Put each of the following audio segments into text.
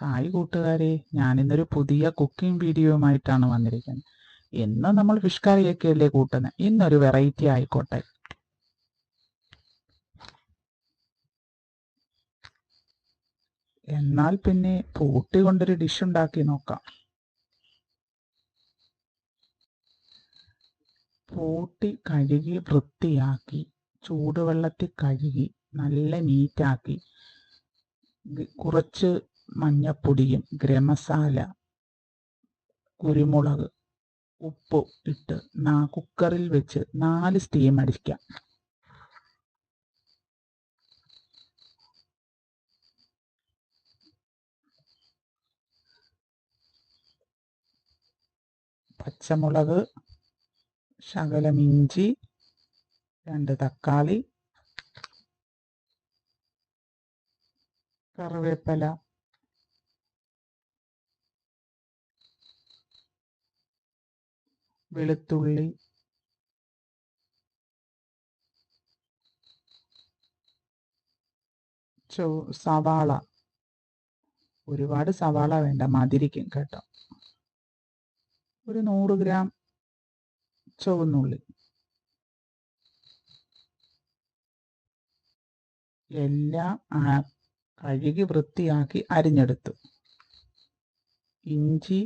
Hi കൂട്ടുകാരെ ഞാനിന്നൊരു പുതിയ cooking വീഡിയോയുമായിട്ടാണ് വന്നിരിക്കുന്നത്. ഇന്ന് നമ്മൾ ഫിഷ് കറിയൊക്കെയല്ലേ കൂട്ടുന്നത് ഇന്നൊരു വെറൈറ്റി ആയിക്കോട്ടെ. എന്നാൽ പിന്നെ പൂട്ടി കൊണ്ടൊരു ഡിഷ് ഉണ്ടാക്കി നോക്കാം. പൂട്ടി കഴുകി വൃത്തിയാക്കി ചൂടുവെള്ളത്തിൽ കഴുകി നല്ല നീറ്റാക്കി കുറച്ച് മഞ്ഞപ്പൊടിയും ഗ്രമസാല മസാല കുരുമുളക് ഉപ്പ് ഇട്ട് നാ കുക്കറിൽ വെച്ച് നാല് സ്റ്റീം അടിക്കാം. പച്ചമുളക് ശകലം ഇഞ്ചി രണ്ട് തക്കാളി കറിവേപ്പില വെളുത്തുള്ളി. ചോ സവാള. ഒരുപാട് സവാള വേണ്ട മതിരിക്കും കേട്ടോ. ഒരു നൂറ് ഗ്രാം ചുവന്നുള്ളി. എല്ലാം കഴുകി വൃത്തിയാക്കി അരിഞ്ഞെടുത്തു. ഇഞ്ചി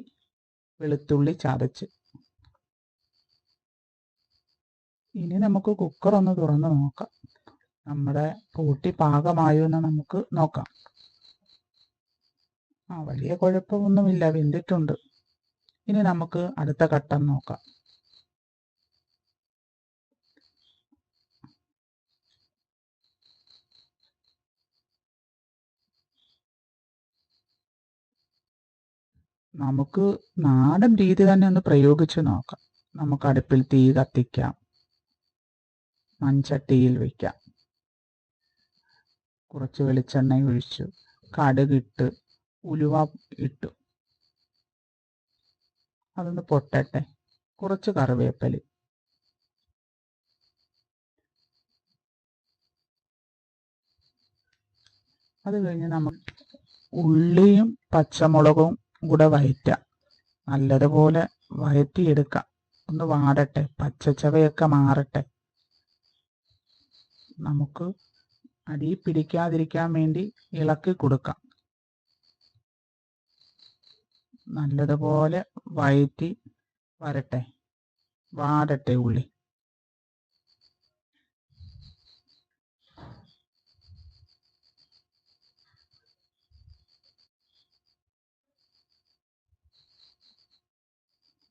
വെളുത്തുള്ളി ചതച്ച്. ഇനി നമുക്ക് കുക്കർ ഒന്ന് തുറന്ന് നോക്കാം. നമ്മുടെ പൂട്ടി പാകമായോ എന്ന് നമുക്ക് നോക്കാം. ആ വലിയ കുഴപ്പമൊന്നുമില്ല വെന്തിട്ടുണ്ട്. ഇനി നമുക്ക് അടുത്ത ഘട്ടം നോക്കാം. നമുക്ക് നാടൻ രീതി തന്നെ ഒന്ന് പ്രയോഗിച്ച് നോക്കാം. നമുക്ക് അടുപ്പിൽ തീ കത്തിക്കാം. മൺചട്ടിയിൽ വെക്കാം. കുറച്ച് വെളിച്ചെണ്ണ ഒഴിച്ചു. കടുകിട്ട് ഉലുവ ഇട്ടു. അതൊന്ന് പൊട്ടട്ടെ. കുറച്ച് കറിവേപ്പൽ. അത് കഴിഞ്ഞ് നമ്മൾ ഉള്ളിയും പച്ചമുളകും കൂടെ വയറ്റാം. നല്ലതുപോലെ വയറ്റിയെടുക്കാം. ഒന്ന് വാടട്ടെ. പച്ചച്ചവയൊക്കെ മാറട്ടെ. നമുക്ക് അടി പിടിക്കാതിരിക്കാൻ വേണ്ടി ഇളക്കി കൊടുക്കാം. നല്ലതുപോലെ വയറ്റി വരട്ടെ. വാടട്ടെ ഉള്ളി.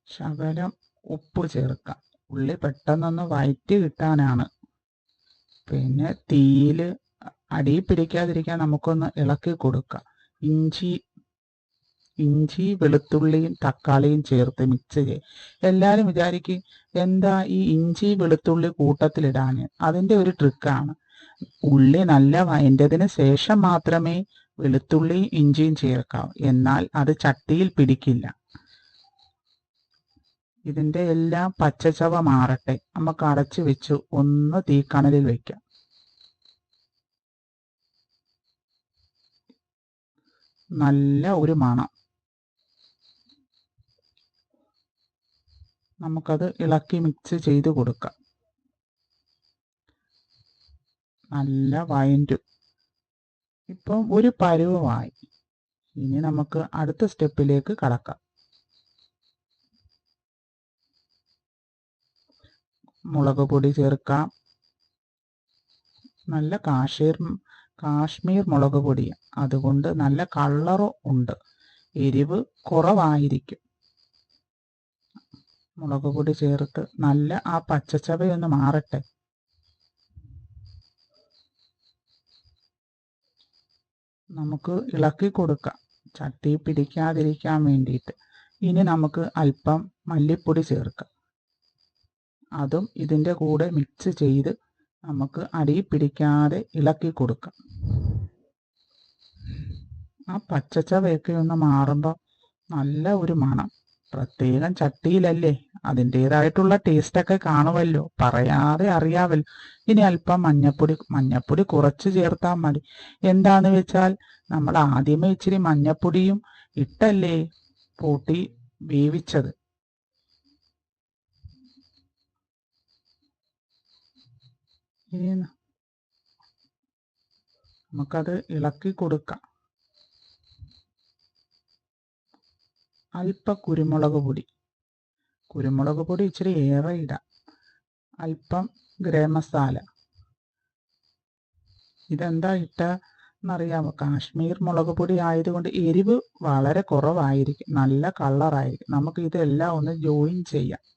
ശകലം ഉപ്പ് ചേർക്കാം. ഉള്ളി പെട്ടെന്നൊന്ന് വയറ്റി കിട്ടാനാണ്. പിന്നെ തീയിൽ അടി പിടിക്കാതിരിക്കാൻ നമുക്കൊന്ന് ഇളക്കി കൊടുക്കാം. ഇഞ്ചി ഇഞ്ചി വെളുത്തുള്ളിയും തക്കാളിയും ചേർത്ത് മിക്സ് ചെയ്യും. എല്ലാവരും വിചാരിക്കും എന്താ ഈ ഇഞ്ചി വെളുത്തുള്ളി കൂട്ടത്തിലിടാൻ അതിന്റെ ഒരു ട്രിക്കാണ് ഉള്ളി നല്ല വയന്റതിന് ശേഷം മാത്രമേ വെളുത്തുള്ളിയും ഇഞ്ചിയും ചേർക്കാവൂ. എന്നാൽ അത് ചട്ടിയിൽ പിടിക്കില്ല. ഇതിന്റെ എല്ലാം പച്ചച്ചവ മാറട്ടെ. നമുക്ക് അടച്ചു വെച്ച്. ഒന്ന് തീക്കണലിൽ വെക്കാം. നല്ല ഒരു മണം. നമുക്കത് ഇളക്കി മിക്സ് ചെയ്ത് കൊടുക്കാം. നല്ല വയന്റു ഇപ്പം ഒരു പരുവമായി. ഇനി നമുക്ക് അടുത്ത സ്റ്റെപ്പിലേക്ക് കടക്കാം. മുളക് പൊടി ചേർക്കാം. നല്ല കാശ്മീർ കാശ്മീർ മുളക് പൊടി. അതുകൊണ്ട് നല്ല കളറും ഉണ്ട്. എരിവ് കുറവായിരിക്കും. മുളക് പൊടി ചേർത്ത് നല്ല ആ പച്ചച്ചവയൊന്ന് മാറട്ടെ. നമുക്ക് ഇളക്കി കൊടുക്കാം. ചട്ടി പിടിക്കാതിരിക്കാൻ വേണ്ടിയിട്ട്. ഇനി നമുക്ക് അല്പം മല്ലിപ്പൊടി ചേർക്കാം. അതും ഇതിന്റെ കൂടെ മിക്സ് ചെയ്ത് നമുക്ക് അടി പിടിക്കാതെ ഇളക്കി കൊടുക്കാം. ആ പച്ചച്ചവയൊക്കെ ഒന്ന് മാറുമ്പോൾ നല്ല ഒരു മണം. പ്രത്യേകം ചട്ടിയിലല്ലേ? അതിന്റെതായിട്ടുള്ള ടേസ്റ്റൊക്കെ കാണുമല്ലോ. പറയാതെ അറിയാവല്ലോ ഇനി അല്പം മഞ്ഞപ്പൊടി മഞ്ഞപ്പൊടി കുറച്ച് ചേർത്താൽ മതി. എന്താന്ന് വെച്ചാൽ നമ്മൾ ആദ്യമേ ഇച്ചിരി മഞ്ഞപ്പൊടിയും ഇട്ടല്ലേ? പൂട്ടി വേവിച്ചത്. നമുക്കത് ഇളക്കി കൊടുക്കാം. അല്പ കുരുമുളക് പൊടി. കുരുമുളക് പൊടി ഇച്ചിരി ഏറെ ഇടാം. അല്പം ഗ്രേമസാല മസാല. ഇതെന്താ ഇട്ട എന്നറിയാമോ കാശ്മീർ മുളക് പൊടി ആയതുകൊണ്ട് എരിവ് വളരെ കുറവായിരിക്കും. നല്ല കളറായിരിക്കും നമുക്ക് ഇതെല്ലാം ഒന്ന് ജോയിൻ ചെയ്യാം.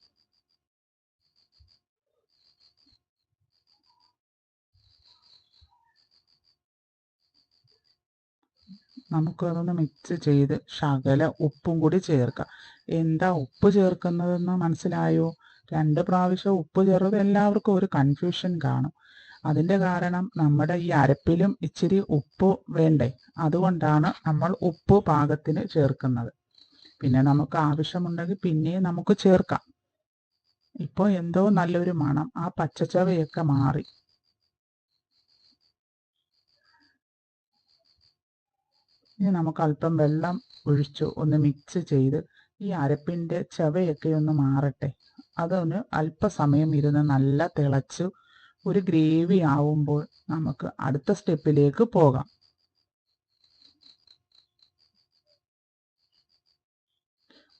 നമുക്കതൊന്ന് മിക്സ് ചെയ്ത് ശകല ഉപ്പും കൂടി ചേർക്കാം. എന്താ ഉപ്പ് ചേർക്കുന്നതെന്ന് മനസ്സിലായോ? രണ്ട് പ്രാവശ്യം ഉപ്പ് ചേർത്ത് എല്ലാവർക്കും ഒരു കൺഫ്യൂഷൻ കാണും. അതിന്റെ കാരണം നമ്മുടെ ഈ അരപ്പിലും ഇച്ചിരി ഉപ്പ് വേണ്ടേ? അതുകൊണ്ടാണ് നമ്മൾ ഉപ്പ് പാകത്തിന് ചേർക്കുന്നത്. പിന്നെ നമുക്ക് ആവശ്യമുണ്ടെങ്കിൽ പിന്നെയും നമുക്ക് ചേർക്കാം. ഇപ്പോൾ എന്തോ നല്ലൊരു മണം. ആ പച്ചച്ചവയൊക്കെ മാറി. ഇനി നമുക്ക് അല്പം വെള്ളം ഒഴിച്ചു ഒന്ന് മിക്സ് ചെയ്ത് ഈ അരപ്പിന്റെ ചവയൊക്കെ ഒന്ന് മാറട്ടെ. അതൊന്ന് അല്പസമയം ഇരുന്ന് നല്ല തിളച്ചു ഒരു ഗ്രേവി ആവുമ്പോൾ നമുക്ക് അടുത്ത സ്റ്റെപ്പിലേക്ക് പോകാം.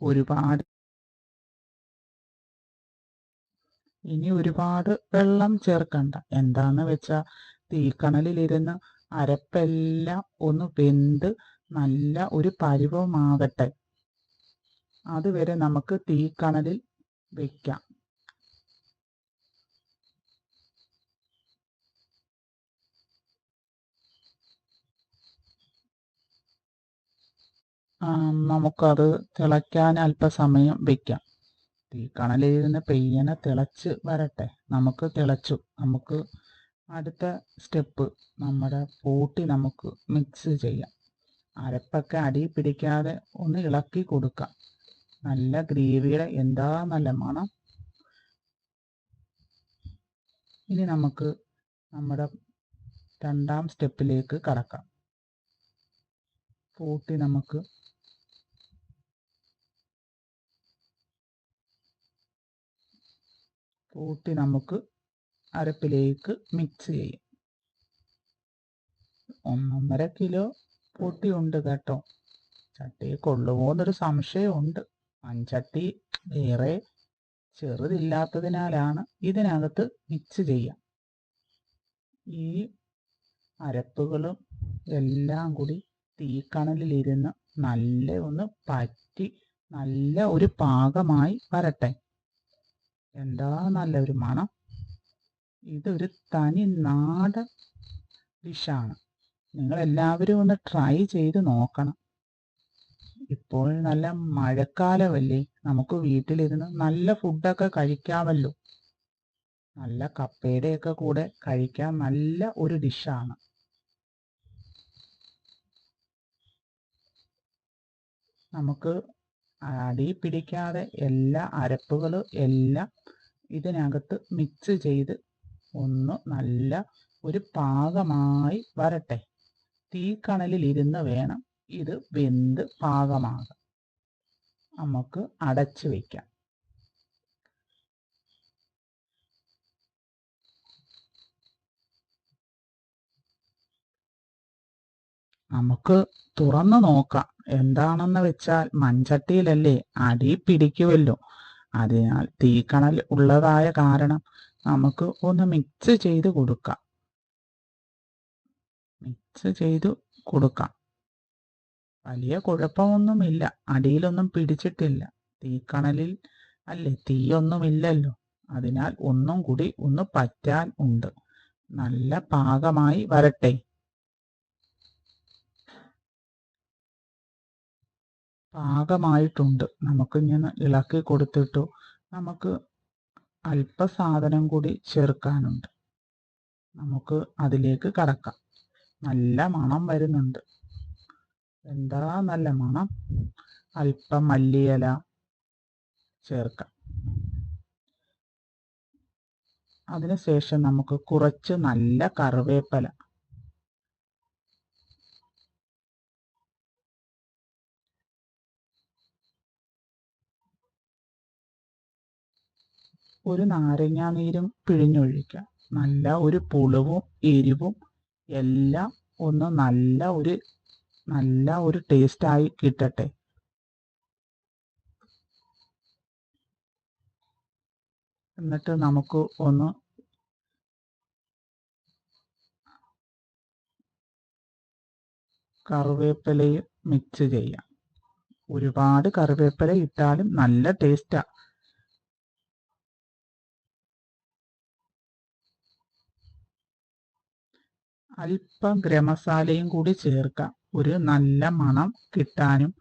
ഒരുപാട് ഇനി ഒരുപാട് വെള്ളം ചേർക്കണ്ട. എന്താന്ന് വെച്ചാൽ തീക്കണലിലിരുന്ന് അരപ്പെല്ലാം ഒന്ന് വെന്ത് നല്ല ഒരു പരുവമാകട്ടെ. അതുവരെ നമുക്ക് തീക്കണലിൽ വെക്കാം. നമുക്കത് തിളയ്ക്കാൻ അല്പസമയം വെക്കാം. തീക്കണലിരുന്ന് പെയ്യനെ തിളച്ച് വരട്ടെ. നമുക്ക് തിളച്ചു. നമുക്ക് അടുത്ത സ്റ്റെപ്പ് നമ്മുടെ പൂട്ടി നമുക്ക് മിക്സ് ചെയ്യാം. അരപ്പൊക്കെ അടി പിടിക്കാതെ ഒന്ന് ഇളക്കി കൊടുക്കാം. നല്ല ഗ്രേവിയുടെ എന്താ നല്ല മണം. ഇനി നമുക്ക് നമ്മുടെ രണ്ടാം സ്റ്റെപ്പിലേക്ക് കടക്കാം. പൂട്ടി നമുക്ക് പൂട്ടി നമുക്ക് അരപ്പിലേക്ക് മിക്സ് ചെയ്യും. ഒന്നൊന്നര കിലോ പൊട്ടിയുണ്ട് കേട്ടോ. ചട്ടി കൊള്ളുമോ എന്നൊരു സംശയമുണ്ട്. മൺചട്ടി ഏറെ ചെറുതില്ലാത്തതിനാലാണ് ഇതിനകത്ത് മിക്സ് ചെയ്യാം. ഈ അരപ്പുകളും എല്ലാം കൂടി തീക്കണലിലിരുന്ന് നല്ല ഒന്ന് പറ്റി നല്ല ഒരു പാകമായി വരട്ടെ. എന്താ നല്ല ഒരു മണം. ഇതൊരു തനി നാടൻ ഡിഷാണ്. നിങ്ങൾ എല്ലാവരും ഒന്ന് ട്രൈ ചെയ്ത് നോക്കണം. ഇപ്പോൾ നല്ല മഴക്കാലമല്ലേ? നമുക്ക് വീട്ടിലിരുന്ന് നല്ല ഫുഡൊക്കെ കഴിക്കാമല്ലോ. നല്ല കപ്പയുടെയൊക്കെ കൂടെ കഴിക്കാൻ നല്ല ഒരു ഡിഷാണ്. നമുക്ക് അടി പിടിക്കാതെ എല്ലാ അരപ്പുകളും എല്ലാം ഇതിനകത്ത് മിക്സ് ചെയ്ത് ഒന്ന് നല്ല ഒരു പാകമായി വരട്ടെ. തീക്കണലിൽ ഇരുന്ന് വേണം ഇത് വെന്ത് പാകമാകാം നമുക്ക് അടച്ചു വയ്ക്കാം നമുക്ക് തുറന്നു നോക്കാം. എന്താണെന്ന് വെച്ചാൽ മൺചട്ടിയിലല്ലേ അടി പിടിക്കുമല്ലോ അതിനാൽ തീക്കണൽ ഉള്ളതായ കാരണം നമുക്ക് ഒന്ന് മിക്സ് ചെയ്ത് കൊടുക്കാം. മിക്സ് ചെയ്ത് കൊടുക്കാം. വലിയ കുഴപ്പമൊന്നുമില്ല. അടിയിലൊന്നും പിടിച്ചിട്ടില്ല. തീക്കണലിൽ അല്ലേ? തീയൊന്നുമില്ലല്ലോ. അതിനാൽ ഒന്നും കൂടി ഒന്ന് പറ്റാൻ ഉണ്ട്. നല്ല പാകമായി വരട്ടെ. പാകമായിട്ടുണ്ട്. നമുക്ക് ഇങ്ങനെ ഇളക്കി കൊടുത്തിട്ടു. നമുക്ക് അല്പ സാധനം കൂടി ചേർക്കാനുണ്ട്. നമുക്ക് അതിലേക്ക് കടക്കാം. നല്ല മണം വരുന്നുണ്ട്. എന്താ നല്ല മണം? അല്പം മല്ലിയില ചേർക്കാം. അതിനുശേഷം നമുക്ക് കുറച്ച് നല്ല കറിവേപ്പില ഒരു നാരങ്ങാ നീരും പിഴിഞ്ഞൊഴിക്കുക. നല്ല ഒരു പുളിവും എരിവും എല്ലാം ഒന്ന് നല്ല ഒരു നല്ല ഒരു ടേസ്റ്റായി കിട്ടട്ടെ. എന്നിട്ട് നമുക്ക് ഒന്ന് കറിവേപ്പിലയും മിക്സ് ചെയ്യാം. ഒരുപാട് കറിവേപ്പില ഇട്ടാലും നല്ല ടേസ്റ്റാ അല്പം ഗ്രമസാലയും കൂടി ചേർക്കാം. ഒരു നല്ല മണം കിട്ടാനും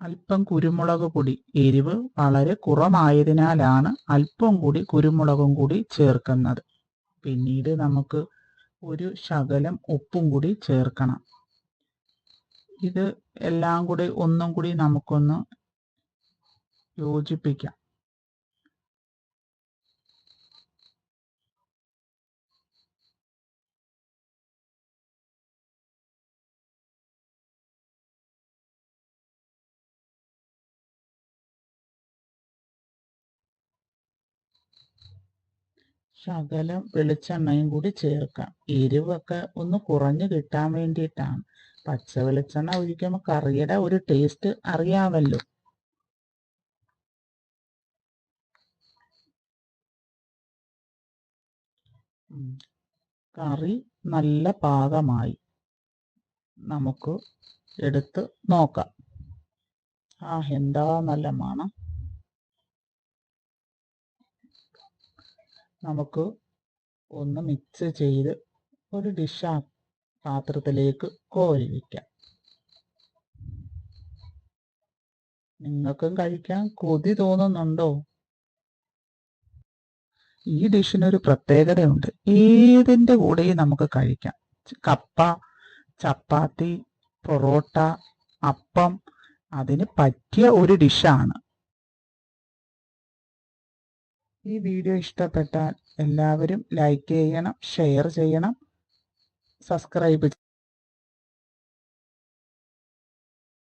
അല്പം കുരുമുളക് പൊടി. എരിവ് വളരെ കുറവായതിനാലാണ് അല്പം കൂടി കുരുമുളകും കൂടി ചേർക്കുന്നത്. പിന്നീട് നമുക്ക് ഒരു ശകലം ഉപ്പും കൂടി ചേർക്കണം. ഇത് എല്ലാം കൂടി ഒന്നും കൂടി നമുക്കൊന്ന് യോജിപ്പിക്കാം. ശകലം വെളിച്ചെണ്ണയും കൂടി ചേർക്കാം. എരിവൊക്കെ ഒന്ന് കുറഞ്ഞു കിട്ടാൻ വേണ്ടിയിട്ടാണ്. പച്ച വെളിച്ചെണ്ണ ഒഴിക്കുമ്പോൾ കറിയുടെ ഒരു ടേസ്റ്റ് അറിയാമല്ലോ. കറി നല്ല പാകമായി. നമുക്ക് എടുത്ത് നോക്കാം. ആ എന്താ നല്ല മണം. നമുക്ക് ഒന്ന് മിക്സ് ചെയ്ത് ഒരു ഡിഷ് പാത്രത്തിലേക്ക് കോരി വയ്ക്കാം നിങ്ങൾക്കും കഴിക്കാൻ കൊതി തോന്നുന്നുണ്ടോ? ഈ ഡിഷിനൊരു പ്രത്യേകതയുണ്ട്. ഏതിന്റെ കൂടെയും നമുക്ക് കഴിക്കാം. കപ്പ ചപ്പാത്തി പൊറോട്ട അപ്പം അതിന് പറ്റിയ ഒരു ഡിഷാണ് ഈ വീഡിയോ ഇഷ്ടപ്പെട്ടാൽ എല്ലാവരും ലൈക്ക് ചെയ്യണം ഷെയർ ചെയ്യണം സബ്സ്ക്രൈബ്